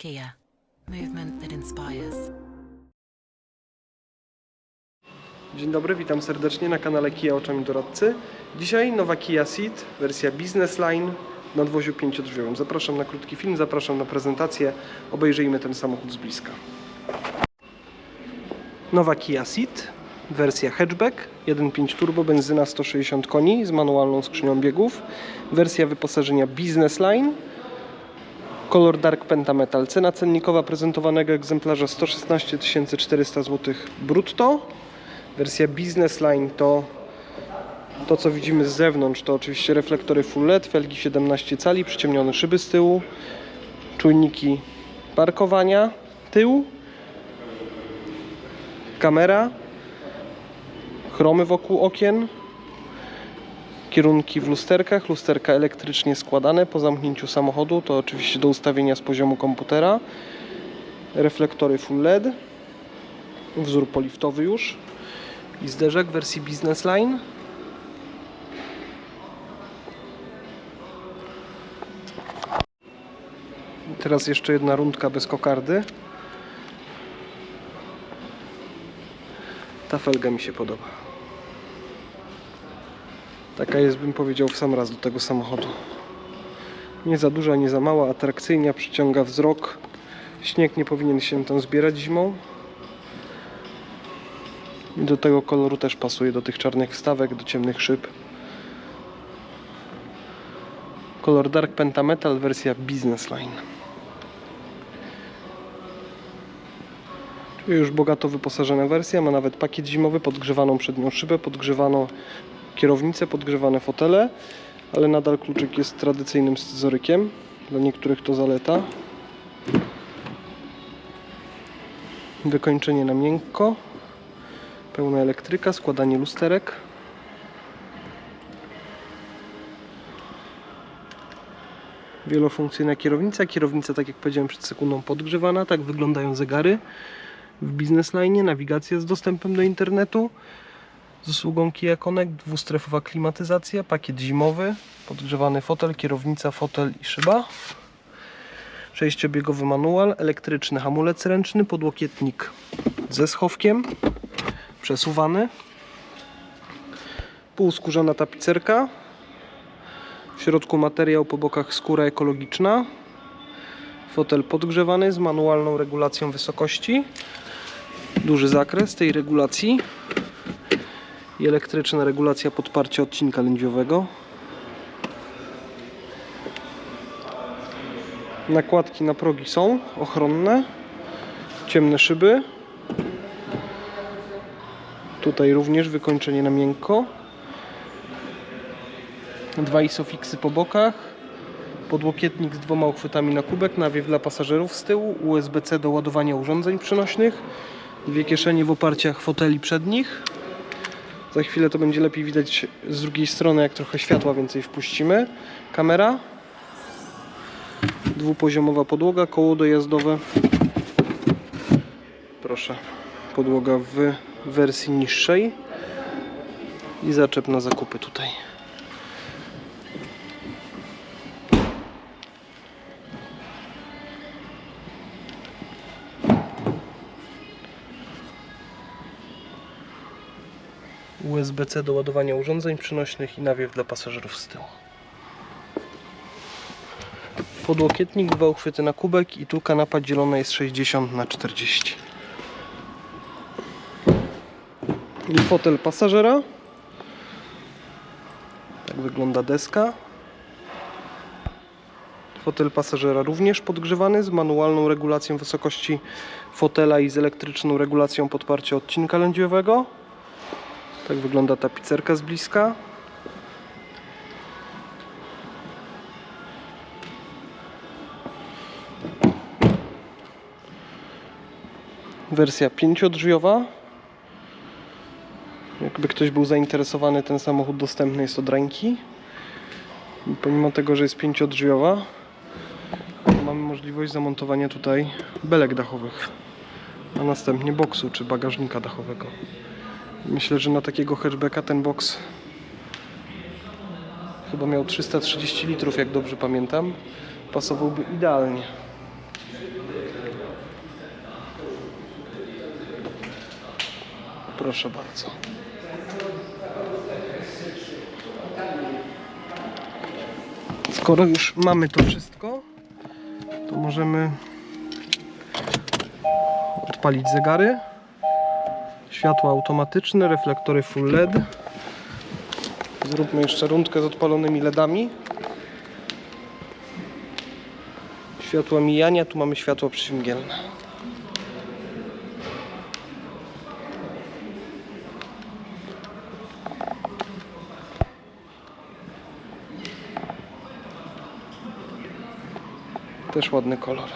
Kia, movement that inspires. Dzień dobry, witam serdecznie na kanale Kia Oczami Doradcy. Dzisiaj nowa Kia Ceed, wersja Business Line w nadwoziu pięciodrzwiowym. Zapraszam na krótki film, zapraszam na prezentację. Obejrzyjmy ten samochód z bliska. Nowa Kia Ceed, wersja hatchback, 1.5 turbo, benzyna 160 koni z manualną skrzynią biegów. Wersja wyposażenia Business Line, kolor Dark Pentametal. Cena cennikowa prezentowanego egzemplarza 116 400 zł brutto. Wersja Business Line to to co widzimy z zewnątrz to oczywiście reflektory full LED, felgi 17 cali, przyciemnione szyby z tyłu, czujniki parkowania tył, kamera, chromy wokół okien, kierunki w lusterkach, lusterka elektrycznie składane po zamknięciu samochodu, to oczywiście do ustawienia z poziomu komputera, reflektory full LED, wzór poliftowy już, i zderzak wersji Business Line. Teraz jeszcze jedna rundka bez kokardy. Ta felga mi się podoba. Taka jest, bym powiedział, w sam raz do tego samochodu. Nie za duża, nie za mała, atrakcyjna, przyciąga wzrok. Śnieg nie powinien się tam zbierać zimą. I do tego koloru też pasuje, do tych czarnych wstawek, do ciemnych szyb. Kolor Dark Pentametal, wersja Business Line. Czyli już bogato wyposażona wersja, ma nawet pakiet zimowy, podgrzewaną przednią szybę, podgrzewaną kierownicę, podgrzewane fotele, ale nadal kluczyk jest tradycyjnym scyzorykiem. Dla niektórych to zaleta. Wykończenie na miękko. Pełna elektryka, składanie lusterek. Wielofunkcyjna kierownica. Kierownica, tak jak powiedziałem przed sekundą, podgrzewana. Tak wyglądają zegary w Business Line. Nawigacja z dostępem do internetu. Z usługą Kia Connect, dwustrefowa klimatyzacja, pakiet zimowy, podgrzewany fotel, kierownica, fotel i szyba. Sześciobiegowy manual, elektryczny hamulec ręczny, podłokietnik ze schowkiem przesuwany. Półskórzana tapicerka. W środku materiał, po bokach skóra ekologiczna. Fotel podgrzewany z manualną regulacją wysokości. Duży zakres tej regulacji. I elektryczna regulacja podparcia odcinka lędźwiowego. Nakładki na progi są ochronne. Ciemne szyby. Tutaj również wykończenie na miękko. Dwa isofiksy po bokach. Podłokietnik z dwoma uchwytami na kubek. Nawiew dla pasażerów z tyłu. USB-C do ładowania urządzeń przenośnych. Dwie kieszenie w oparciach foteli przednich. Za chwilę to będzie lepiej widać z drugiej strony, jak trochę światła więcej wpuścimy. Kamera. Dwupoziomowa podłoga, koło dojazdowe. Proszę. Podłoga w wersji niższej i zaczep na zakupy tutaj. USB-C do ładowania urządzeń przenośnych i nawiew dla pasażerów z tyłu. Podłokietnik, dwa uchwyty na kubek i tu kanapa dzielona jest 60 na 40 i fotel pasażera. Tak wygląda deska. Fotel pasażera również podgrzewany z manualną regulacją wysokości fotela i z elektryczną regulacją podparcia odcinka lędźwiowego. Tak wygląda tapicerka z bliska. Wersja pięciodrzwiowa. Jakby ktoś był zainteresowany, ten samochód dostępny jest od ręki. I pomimo tego, że jest pięciodrzwiowa, mamy możliwość zamontowania tutaj belek dachowych, a następnie boksu czy bagażnika dachowego. Myślę, że na takiego hatchbacka ten box chyba miał 330 litrów, jak dobrze pamiętam. Pasowałby idealnie. Proszę bardzo. Skoro już mamy to wszystko, to możemy odpalić zegary. Światła automatyczne, reflektory full LED. Zróbmy jeszcze rundkę z odpalonymi LEDami. Światła mijania, tu mamy światło przeciwmgielne. Też ładny kolor.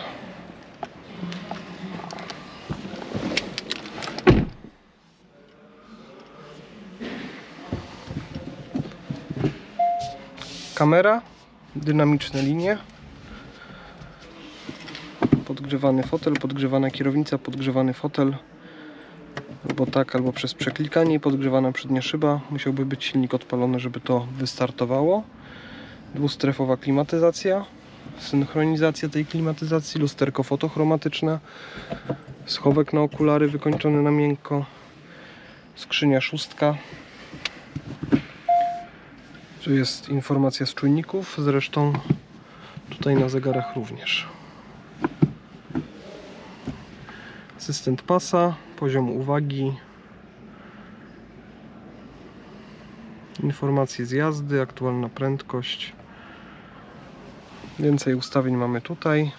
Kamera, dynamiczne linie. Podgrzewany fotel, podgrzewana kierownica, podgrzewany fotel. Albo tak, albo przez przeklikanie i podgrzewana przednia szyba. Musiałby być silnik odpalony, żeby to wystartowało. Dwustrefowa klimatyzacja synchronizacja tej klimatyzacji, lusterko fotochromatyczne, schowek na okulary wykończony na miękko, skrzynia szóstka. Tu jest informacja z czujników, zresztą tutaj na zegarach również. Asystent pasa, poziom uwagi, informacje z jazdy, aktualna prędkość. Więcej ustawień mamy tutaj.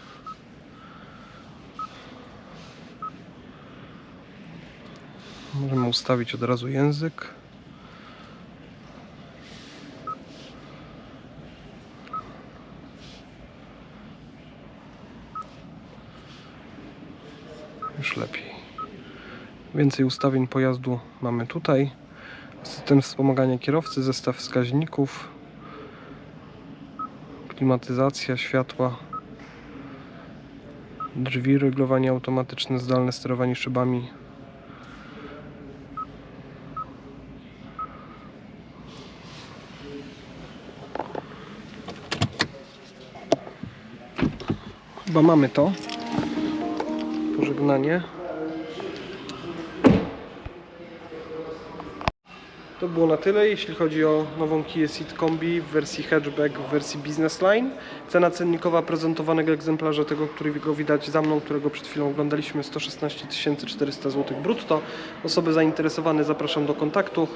Możemy ustawić od razu język. Już lepiej. Więcej ustawień pojazdu mamy tutaj. System wspomagania kierowcy, zestaw wskaźników, klimatyzacja, światła, drzwi, reglowanie automatyczne, zdalne sterowanie szybami. Chyba mamy to. Pożegnanie. To było na tyle, jeśli chodzi o nową Kia Ceed Kombi w wersji hatchback, w wersji Business Line. Cena cennikowa prezentowanego egzemplarza tego, którego widać za mną, którego przed chwilą oglądaliśmy, 116 400 zł brutto. Osoby zainteresowane zapraszam do kontaktu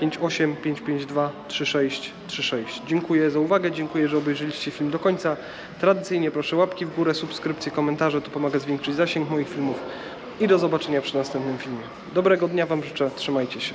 58 552 3636. Dziękuję za uwagę, dziękuję, że obejrzeliście film do końca. Tradycyjnie proszę łapki w górę, subskrypcje, komentarze, to pomaga zwiększyć zasięg moich filmów. I do zobaczenia przy następnym filmie. Dobrego dnia Wam życzę, trzymajcie się.